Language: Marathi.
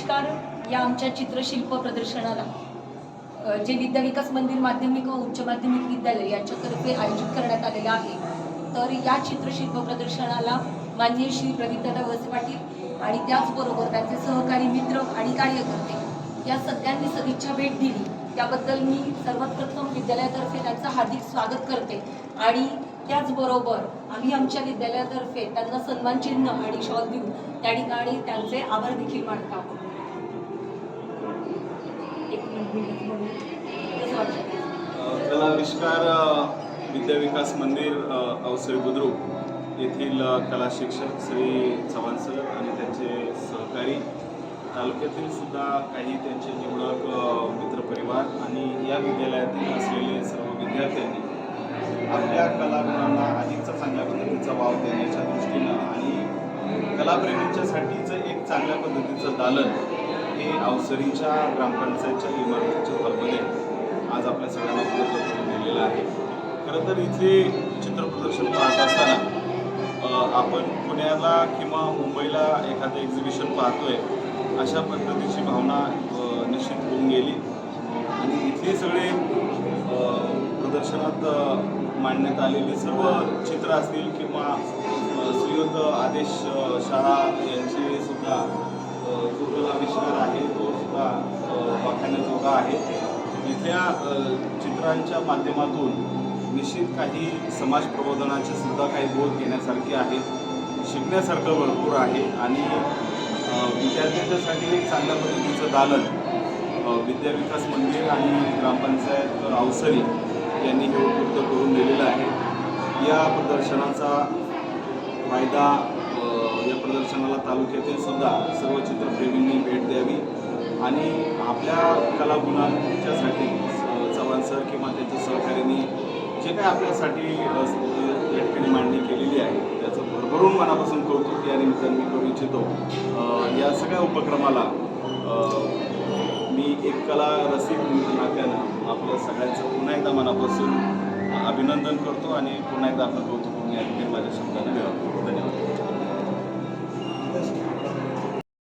कलाविष्कार या आमच्या चित्रशिल्प प्रदर्शनाला जे विद्याविकास मंदिर माध्यमिक व उच्च माध्यमिक विद्यालय यांच्यातर्फे आयोजित करण्यात आलेलं आहे. तर या चित्रशिल्प प्रदर्शनाला माननीय श्री प्रवीणदादा वळसे पाटील आणि त्याचबरोबर त्यांचे सहकारी मित्र आणि कार्यकर्ते या सगळ्यांनी सदिच्छा भेट दिली. त्याबद्दल मी सर्वात प्रथम विद्यालयातर्फे त्यांचं हार्दिक स्वागत करते आणि त्याचबरोबर आम्ही आमच्या विद्यालयातर्फे त्यांना सन्मान चिन्ह आणि शॉल देऊन त्या ठिकाणी त्यांचे आभार देखील मानत. आहोत एक कलाविष्कार विद्याविकास मंदिर अवसरी बुद्रुक येथील कला शिक्षक श्री चव्हाण सर आणि त्यांचे सहकारी तालुक्यातील सुद्धा काही त्यांचे निवडक मित्रपरिवार आणि या विद्यालयातील असलेले सर्व विद्यार्थ्यांनी आपल्या कलागुणांना अधिकचा चांगल्या पद्धतीचा वाव देण्याच्या दृष्टीनं आणि कलाप्रेमींच्यासाठीचं एक चांगल्या पद्धतीचं दालन हे अवसरीच्या ग्रामपंचायतच्या इमारतीच्या हॉलमध्ये आज आपल्या सगळ्यांना उपलब्ध करून दिलेलं आहे. खरं तर इथले चित्रप्रदर्शन पाहत असताना आपण पुण्याला किंवा मुंबईला एखादं एक्झिबिशन पाहतोय अशा पद्धतीची भावना निश्चित होऊन गेली. आणि इथले सगळे प्रदर्शनात मांडण्यात आलेले सर्व चित्र असतील किंवा श्रीयुत आदेश शाळा शहा यांचे सुद्धा जो कलाविष्कार आहे तो सुद्धा वाखाण्याजोगा आहे. इथल्या चित्रांच्या माध्यमातून निश्चित काही समाज प्रबोधनाचे सुद्धा काही बोध घेण्यासारखे आहेत. शिकण्यासारखं भरपूर आहे आणि विद्यार्थ्यांच्यासाठी एक चांगल्या पद्धतीचं दालन विद्याविकास मंदिर आणि ग्रामपंचायत अवसरी यांनी हे उपलब्ध करून या प्रदर्शनाचा फायदा या प्रदर्शनाला तालुक्यातील सुद्धा सर्व चित्रप्रेमींनी भेट द्यावी आणि आपल्या कलागुणांच्यासाठी चव्हाण सर किंवा त्यांच्या सहकार्यांनी जे काय आपल्यासाठी या ठिकाणी मांडणी केलेली आहे त्याचं भरभरून मनापासून कौतुक या निमित्तानं मी करू इच्छितो. या सगळ्या उपक्रमाला मी एक कला रसिक नात्यानं आपल्या सगळ्यांचं पुन्हा एकदा मनापासून अभिनंदन करतो आणि पुन्हा एकदा आपलं कौतुक या माझ्या शब्दाने धन्यवाद.